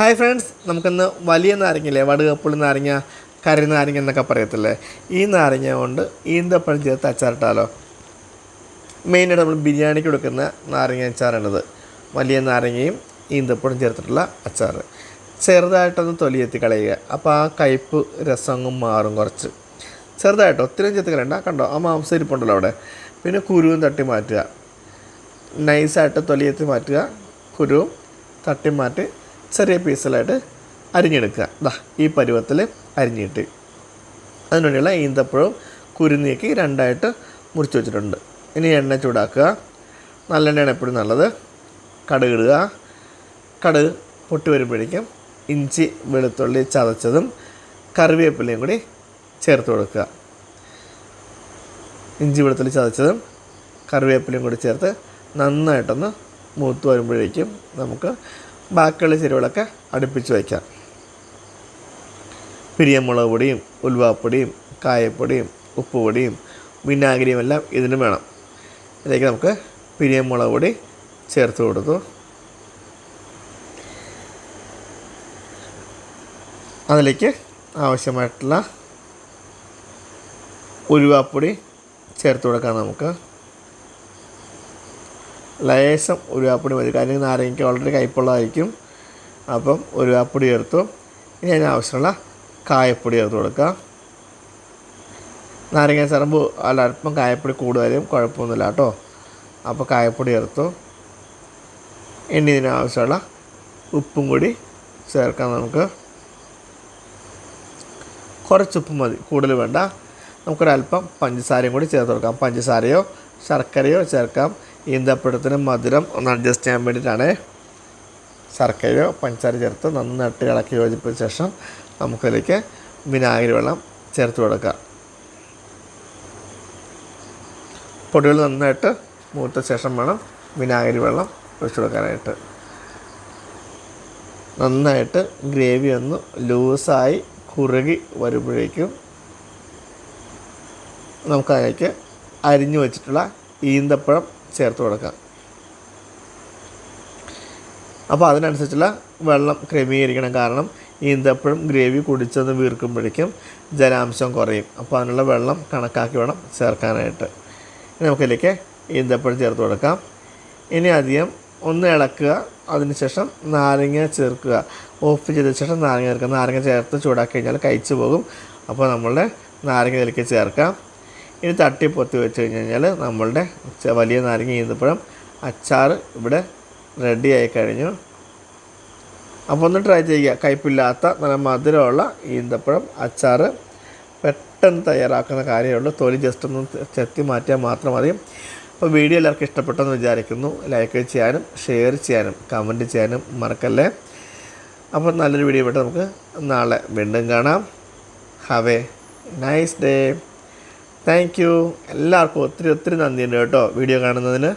Hi friends നമുക്കിന്ന് വലിയ നാരങ്ങയില്ലേ? വടുകപ്പുളി നാരങ്ങ കരി നാരങ്ങ എന്നൊക്കെ പറയത്തില്ലേ? ഈ നാരങ്ങ കൊണ്ട് ഈന്തപ്പഴം ചേർത്ത് അച്ചാറിട്ടാലോ? മെയിനായിട്ട് നമ്മൾ ബിരിയാണിക്ക് കൊടുക്കുന്ന നാരങ്ങ അച്ചാറാണിത്. വലിയ നാരങ്ങയും ഈന്തപ്പഴം ചേർത്തിട്ടുള്ള അച്ചാർ ചെറുതായിട്ടൊന്ന് തൊലിയെത്തി കളയുക. അപ്പോൾ ആ കയ്പ്പ് രസം മാറും കുറച്ച്. ചെറുതായിട്ട്? ഒത്തിരി ചെത്തി കളയണ്ട. കണ്ടോ? ആ മാംസം ഇരിപ്പുണ്ടല്ലോ അവിടെ. പിന്നെ കുരുവും തട്ടി മാറ്റുക. നൈസായിട്ട് തൊലിയെത്തി മാറ്റുക. കുരുവും തട്ടി മാറ്റി ചെറിയ പീസിലായിട്ട് അരിഞ്ഞെടുക്കുക. ദാ ഈ പരുവത്തിൽ അരിഞ്ഞിട്ട്. അതിനുവേണ്ടിയുള്ള ഈന്തപ്പഴവും കുരുന്നിയൊക്കെ രണ്ടായിട്ട് മുറിച്ച് വെച്ചിട്ടുണ്ട്. ഇനി എണ്ണ ചൂടാക്കുക. നല്ലെണ്ണയാണ് എപ്പോഴും നല്ലത്. കടുക് ഇടുക. കടുക് പൊട്ടി വരുമ്പോഴേക്കും ഇഞ്ചി വെളുത്തുള്ളി ചതച്ചതും കറിവേപ്പിലയും കൂടി ചേർത്ത് കൊടുക്കുക. ഇഞ്ചി വെളുത്തുള്ളി ചതച്ചതും കറിവേപ്പിലയും കൂടി ചേർത്ത് നന്നായിട്ടൊന്ന് മൂത്ത് വരുമ്പോഴേക്കും നമുക്ക് ബാക്കിയുള്ള ചേരുവകളൊക്കെ അടുപ്പിച്ച് വയ്ക്കാം. പിരിയമുളക് പൊടിയും ഉൽവാപ്പൊടിയും കായപ്പൊടിയും ഉപ്പുപൊടിയും വിനാഗിരിയും എല്ലാം ഇതിന് വേണം. ഇതിലേക്ക് നമുക്ക് പിരിയമുളക് പൊടി ചേർത്ത് കൊടുത്തു. അതിലേക്ക് ആവശ്യമായിട്ടുള്ള ഉലുവാപ്പൊടി ചേർത്ത് കൊടുക്കാം നമുക്ക്. ലേശം ഉരുവാപ്പൊടി മതി. കാര്യം നാരങ്ങയ്ക്ക് വളരെ കയ്പുള്ളതായിരിക്കും. അപ്പം ഉരുവാപ്പൊടി ചേർത്തു. ഇനി അതിന് ആവശ്യമുള്ള കായപ്പൊടി ചേർത്ത് കൊടുക്കുക. നാരങ്ങ ചെറുമ്പ് അല്ല അല്പം കായപ്പൊടി കൂടുതലും കുഴപ്പമൊന്നുമില്ല കേട്ടോ. അപ്പോൾ കായപ്പൊടി ചേർത്തു. ഇനി ഇതിനാവശ്യമുള്ള ഉപ്പും കൂടി ചേർക്കാം നമുക്ക്. കുറച്ച് ഉപ്പ് മതി. കൂടുതൽ വേണ്ട. നമുക്കൊരല്പം പഞ്ചസാരയും കൂടി ചേർത്ത് കൊടുക്കാം. പഞ്ചസാരയോ ശർക്കരയോ ചേർക്കാം. ഈന്തപ്പഴത്തിന് മധുരം ഒന്ന് അഡ്ജസ്റ്റ് ചെയ്യാൻ വേണ്ടിയിട്ടാണ്. ശർക്കരയോ പഞ്ചസാര ചേർത്ത് നന്നായിട്ട് ഇളക്കി യോജിപ്പിച്ച ശേഷം നമുക്കതിലേക്ക് വിനാഗിരി വെള്ളം ചേർത്ത് കൊടുക്കുക പൊടികൾ നന്നായിട്ട് മൂത്ത ശേഷം വേണം വിനാഗിരി വെള്ളം ഒഴിച്ചു കൊടുക്കാനായിട്ട്. നന്നായിട്ട് ഗ്രേവി ഒന്ന് ലൂസായി കുറുകി വരുമ്പോഴേക്കും നമുക്കതിലേക്ക് അരിഞ്ഞു വെച്ചിട്ടുള്ള ഈന്തപ്പഴം ചേർത്ത് കൊടുക്കാം. അപ്പോൾ അതിനനുസരിച്ചുള്ള വെള്ളം ക്രമീകരിക്കണം. കാരണം ഈന്തപ്പഴം ഗ്രേവി കുടിച്ചെന്ന് വീർക്കുമ്പോഴേക്കും ജലാംശം കുറയും. അപ്പോൾ അതിനുള്ള വെള്ളം കണക്കാക്കി വേണം ചേർക്കാനായിട്ട്. ഇനി നമുക്കിതിലേക്ക് ഈന്തപ്പഴം ചേർത്ത് കൊടുക്കാം. ഇനി അധികം ഒന്ന് ഇളക്കുക. അതിനുശേഷം നാരങ്ങ ചേർക്കുക. ഓഫ് ചെയ്ത ശേഷം നാരങ്ങ ചേർക്കുക. നാരങ്ങ ചേർത്ത് ചൂടാക്കി കഴിഞ്ഞാൽ കഴിച്ചു പോകും. അപ്പോൾ നമ്മളുടെ നാരങ്ങ ഇതിലേക്ക് ചേർക്കാം. ഇനി തട്ടി പൊത്തി വെച്ച് കഴിഞ്ഞ് കഴിഞ്ഞാൽ നമ്മളുടെ വലിയ നാരങ്ങ ഈന്തപ്പഴം അച്ചാർ ഇവിടെ റെഡി ആയി കഴിഞ്ഞു. അപ്പോൾ ഒന്ന് ട്രൈ ചെയ്യുക. കയ്പില്ലാത്ത നല്ല മധുരമുള്ള ഈന്തപ്പഴം അച്ചാർ പെട്ടെന്ന് തയ്യാറാക്കുന്ന കാര്യമുള്ളൂ തൊലി ജസ്റ്റ് ഒന്ന് ചെത്തി മാറ്റിയാൽ മാത്രം മതി. അപ്പോൾ വീഡിയോ എല്ലാവർക്കും ഇഷ്ടപ്പെട്ടെന്ന് വിചാരിക്കുന്നു. ലൈക്ക് ചെയ്യാനും ഷെയർ ചെയ്യാനും കമന്റ് ചെയ്യാനും മറക്കല്ലേ? അപ്പോൾ നല്ലൊരു വീഡിയോ ആയിട്ട് നമുക്ക് നാളെ വീണ്ടും കാണാം. Have a nice day thank you. എല്ലാവർക്കും ഒത്തിരി ഒത്തിരി നന്ദിയുണ്ട് കേട്ടോ വീഡിയോ കാണുന്നതിന്.